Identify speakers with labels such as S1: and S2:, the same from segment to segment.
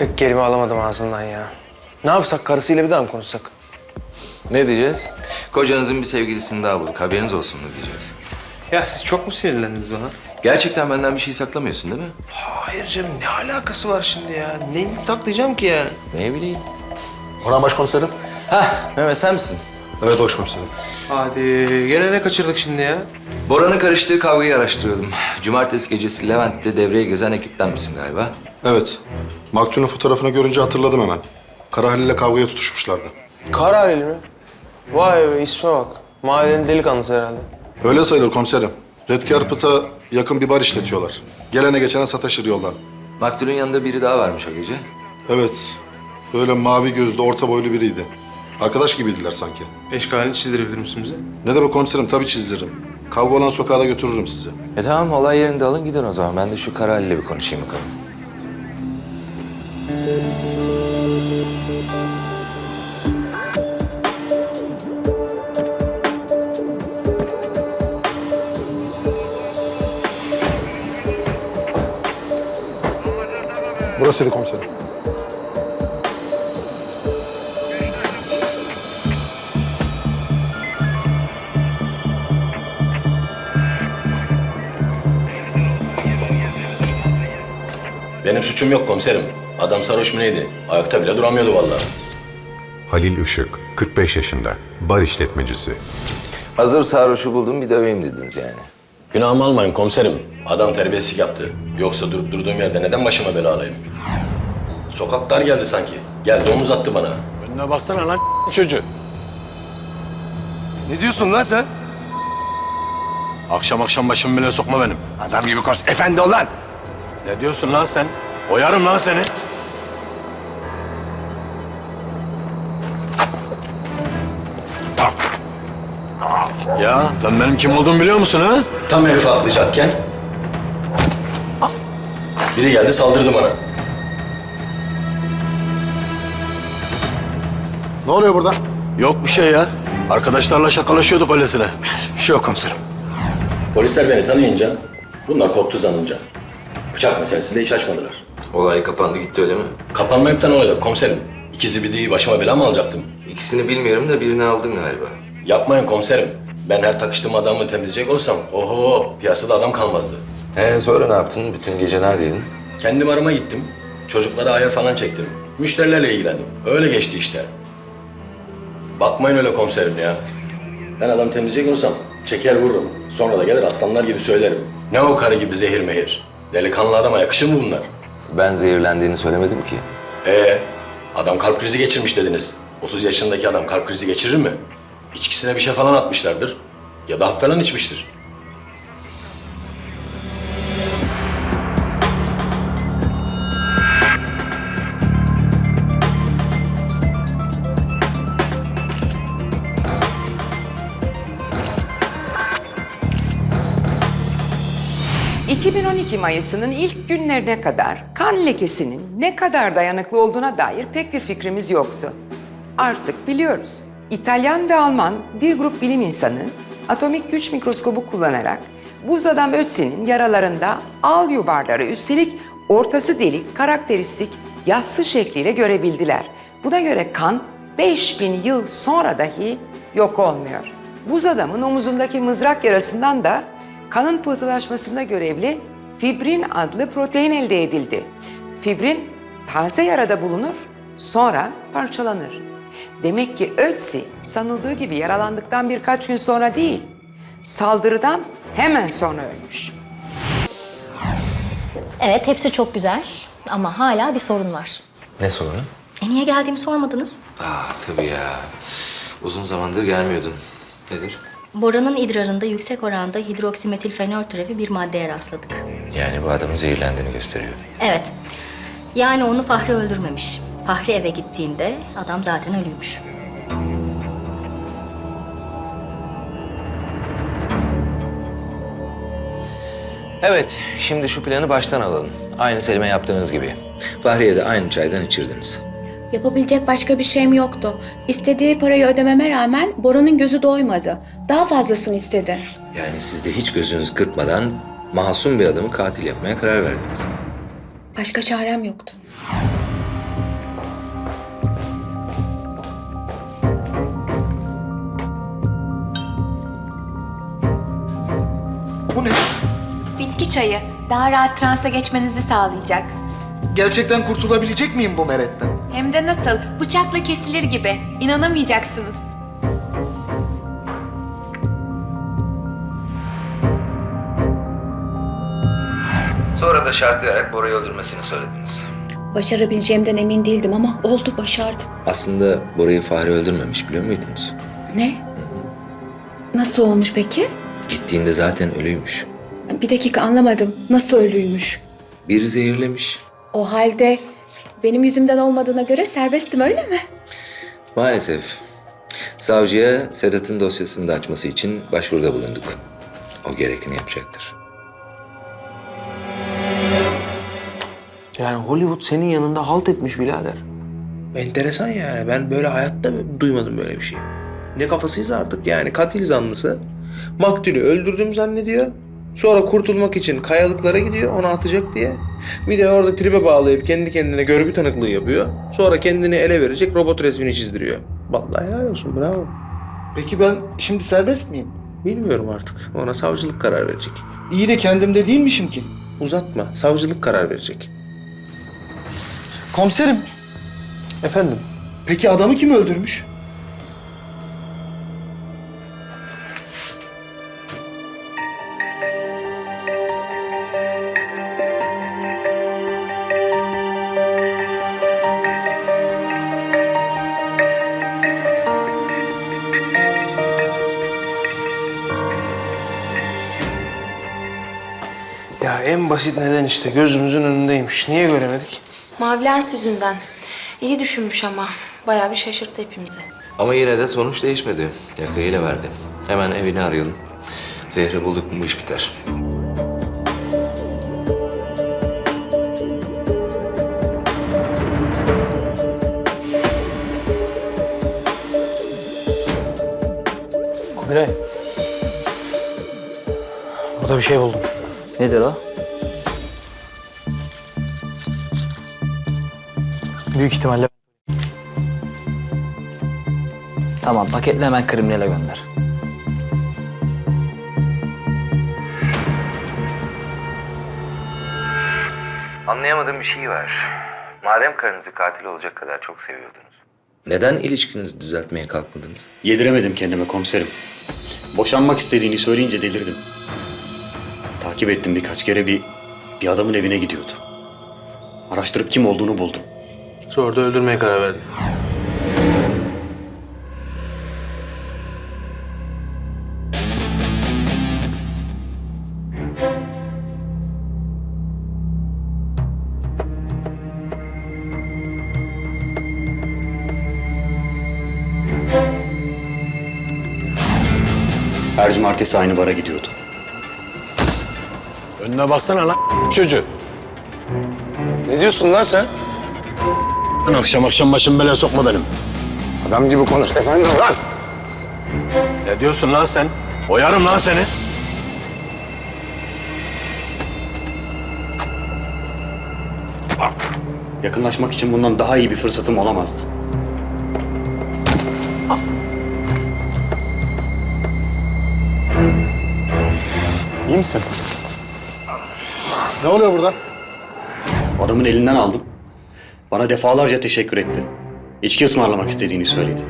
S1: Tek kelime alamadım ağzından ya. Ne yapsak karısıyla bir daha mı konuşsak?
S2: Ne diyeceğiz? Kocanızın bir sevgilisini daha bulduk. Haberiniz olsun mu diyeceğiz.
S1: Ya siz çok mu sinirlendiniz bana?
S2: Gerçekten benden bir şey saklamıyorsun değil mi?
S1: Hayır canım ne alakası var şimdi ya? Neyini saklayacağım ki yani?
S2: Ne bileyim.
S3: Orhan Başkomiserim.
S2: Hah Mehmet sen misin?
S3: Evet başkomiserim.
S1: Hadi gene ne kaçırdık şimdi ya?
S2: Bora'nın karıştığı kavgayı araştırıyordum. Cumartesi gecesi Levent'te devreye gezen ekipten misin galiba?
S3: Evet. Maktulün fotoğrafını görünce hatırladım hemen. Kara Halil'le kavgaya tutuşmuşlardı.
S1: Kara Halil mi? Vay be isme bak. Mahallenin delikanlısı herhalde.
S3: Öyle sayılır komiserim. Red Carpet'a yakın bir bar işletiyorlar. Gelene geçene sataşır yoldan.
S2: Maktulün yanında biri daha varmış o gece.
S3: Evet. Böyle mavi gözlü, orta boylu biriydi. Arkadaş gibiydiler sanki.
S1: Eşkalini çizdirebilir misin bize?
S3: Ne demek komiserim? Tabii çizdiririm. Kavga olan sokağa da götürürüm sizi.
S2: E tamam olay yerinde alın gidin o zaman. Ben de şu Kara Halil'le bir konuşayım bakalım.
S3: Burasıydı komiserim.
S4: Benim suçum yok komiserim. Adam sarhoş mu neydi? Ayakta bile duramıyordu vallahi.
S5: Halil Işık, 45 yaşında, bar işletmecisi.
S2: Hazır sarhoşu buldum bir döveyim dediniz yani.
S4: Günahımı almayın komiserim. Adam terbiyesizlik yaptı. Yoksa durup durduğum yerde neden başıma bela alayım? Sokak dar geldi sanki. Geldi omuz attı bana.
S6: Önüne baksana lan çocuğu. Ne diyorsun lan sen? Akşam akşam başımı bile sokma benim. Adam gibi konuş. Efendi ol lan. Ne diyorsun lan sen? Oyarım lan seni. Ya sen benim kim olduğumu biliyor musun ha?
S4: Tam herifi atlayacakken... Biri geldi saldırdı bana.
S3: Ne oluyor burada?
S6: Yok bir şey ya. Arkadaşlarla şakalaşıyorduk öylesine. Bir şey yok komiserim.
S4: Polisler beni tanıyınca bunlar korktu zannınca. Bıçak meselesinde hiç açmadılar.
S2: Olay kapandı gitti öyle mi?
S4: Kapanmayıp da ne olacak komiserim? İkizi bir değil başıma bela mı alacaktım?
S2: İkisini bilmiyorum da birini aldın galiba.
S4: Yapmayın komiserim. Ben her takıştığım adamı temizleyecek olsam oho piyasada adam kalmazdı.
S2: Ee sonra ne yaptın? Bütün gece neredeydin?
S4: Kendi barıma gittim. Çocuklara ayar falan çektim. Müşterilerle ilgilendim. Öyle geçti işte. Bakmayın öyle komiserim ya. Ben adam temizleyecek olsam çeker vururum. Sonra da gelir aslanlar gibi söylerim. Ne o karı gibi zehir mehir. Delikanlı adama yakışır mı bunlar?
S2: Ben zehirlendiğini söylemedim ki.
S4: Ee, adam kalp krizi geçirmiş dediniz. 30 yaşındaki adam kalp krizi geçirir mi? İçkisine bir şey falan atmışlardır. Ya da falan içmiştir.
S7: ...2012 Mayıs'ının ilk günlerine kadar kan lekesinin ne kadar dayanıklı olduğuna dair pek bir fikrimiz yoktu. Artık biliyoruz. İtalyan ve Alman bir grup bilim insanı atomik güç mikroskobu kullanarak buz adam Ötzi'nin yaralarında al yuvarları üstelik ortası delik karakteristik yassı şekliyle görebildiler. Buna göre kan 5000 yıl sonra dahi yok olmuyor. Buz adamın omuzundaki mızrak yarasından da kanın pıhtılaşmasında görevli fibrin adlı protein elde edildi. Fibrin taze yarada bulunur, sonra parçalanır. Demek ki Ötzi sanıldığı gibi yaralandıktan birkaç gün sonra değil, saldırıdan hemen sonra ölmüş.
S8: Evet hepsi çok güzel ama hala bir sorun var.
S2: Ne sorunu?
S8: E niye geldiğimi sormadınız?
S2: Ah tabii ya. Uzun zamandır gelmiyordun. Nedir?
S8: Bora'nın idrarında yüksek oranda hidroksimetilfenol türevi bir maddeye rastladık.
S2: Yani bu adamın zehirlendiğini gösteriyor.
S8: Evet. Yani onu Fahri öldürmemiş. Fahri eve gittiğinde adam zaten ölüymüş.
S2: Evet, şimdi şu planı baştan alalım. Aynı Selim'e yaptığınız gibi. Fahriye de aynı çaydan içirdiniz.
S9: Yapabilecek başka bir şeyim yoktu. İstediği parayı ödememe rağmen Bora'nın gözü doymadı. Daha fazlasını istedi.
S2: Yani siz de hiç gözünüzü kırpmadan masum bir adamı katil yapmaya karar verdiniz.
S9: Başka çarem yoktu.
S10: Bu ne?
S9: Bitki çayı daha rahat transa geçmenizi sağlayacak.
S10: Gerçekten kurtulabilecek miyim bu meretten?
S9: Hem de nasıl? Bıçakla kesilir gibi. İnanamayacaksınız.
S2: Sonra da şartlayarak Bora'yı öldürmesini söylediniz.
S9: Başarabileceğimden emin değildim ama oldu başardım.
S2: Aslında Bora'yı Fahri öldürmemiş biliyor muydunuz?
S9: Ne? Nasıl olmuş peki?
S2: Gittiğinde zaten ölüymüş.
S9: Bir dakika anlamadım. Nasıl ölüymüş?
S2: Biri zehirlemiş.
S9: O halde benim yüzümden olmadığına göre serbestim öyle mi?
S2: Maalesef. Savcıya Sedat'ın dosyasını da açması için başvuruda bulunduk. O gerekeni yapacaktır.
S1: Yani Hollywood senin yanında halt etmiş birader.
S11: Enteresan yani. Ben böyle hayatta duymadım böyle bir şey. Ne kafasıysa artık yani katil zanlısı. Maktulü öldürdüm zannediyor. Sonra kurtulmak için kayalıklara gidiyor onu atacak diye. Bir de orada tribe bağlayıp kendi kendine görgü tanıklığı yapıyor. Sonra kendini ele verecek robot resmini çizdiriyor. Vallahi helal olsun bravo.
S10: Peki ben şimdi serbest miyim?
S11: Bilmiyorum artık. Ona savcılık karar verecek.
S10: İyi de kendimde değilmişim ki.
S11: Uzatma. Savcılık karar verecek.
S10: Komiserim,
S1: Efendim?
S10: peki adamı kim öldürmüş?
S1: En basit neden işte gözümüzün önündeymiş. Niye göremedik?
S12: Mavi lens yüzünden. İyi düşünmüş ama. Bayağı bir şaşırttı hepimizi.
S2: Ama yine de sonuç değişmedi. Yakayla verdi. Hemen evini arayalım. Zehri bulduk mu bu iş biter.
S1: Kubilay. Burada bir şey buldum.
S2: Nedir o?
S1: Büyük ihtimalle
S11: Tamam paketle hemen kriminale gönder.
S2: Anlayamadığım bir şey var. Madem karınızı katil olacak kadar çok seviyordunuz. Neden ilişkinizi düzeltmeye kalkmadınız?
S13: Yediremedim kendime komiserim. Boşanmak istediğini söyleyince delirdim. Takip ettim birkaç kere bir, bir adamın evine gidiyordu. Araştırıp kim olduğunu buldum.
S1: Sonra da öldürmeye karar verdim.
S13: Her cumartesi aynı bara gidiyordu.
S6: Önüne baksana lan çocuğu.
S1: Ne diyorsun lan sen?
S6: Lan akşam akşam başımı belaya sokma benim.
S1: Adam gibi konuş efendim lan.
S6: Ne diyorsun lan sen? Oyarım lan seni.
S13: Yakınlaşmak için bundan daha iyi bir fırsatım olamazdı.
S1: İyi misin?
S3: Ne oluyor burada?
S13: Adamın elinden aldım. Bana defalarca teşekkür etti. İçki ısmarlamak istediğini söyledi.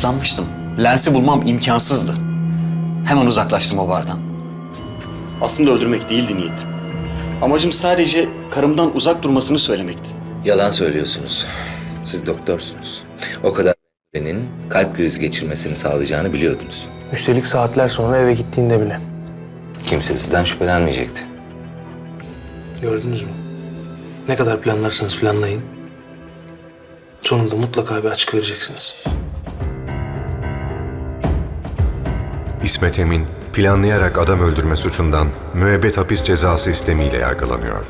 S14: Telaşlanmıştım. Lensi bulmam imkansızdı. Hemen uzaklaştım o bardan.
S13: Aslında öldürmek değildi niyetim. Amacım sadece karımdan uzak durmasını söylemekti.
S2: Yalan söylüyorsunuz. Siz doktorsunuz. O kadar birinin kalp krizi geçirmesini sağlayacağını biliyordunuz.
S1: Üstelik saatler sonra eve gittiğinde bile.
S2: Kimse sizden şüphelenmeyecekti.
S1: Gördünüz mü? Ne kadar planlarsanız planlayın. sonunda mutlaka bir açık vereceksiniz.
S6: İsmet Emin, planlayarak adam öldürme suçundan müebbet hapis cezası istemiyle yargılanıyor.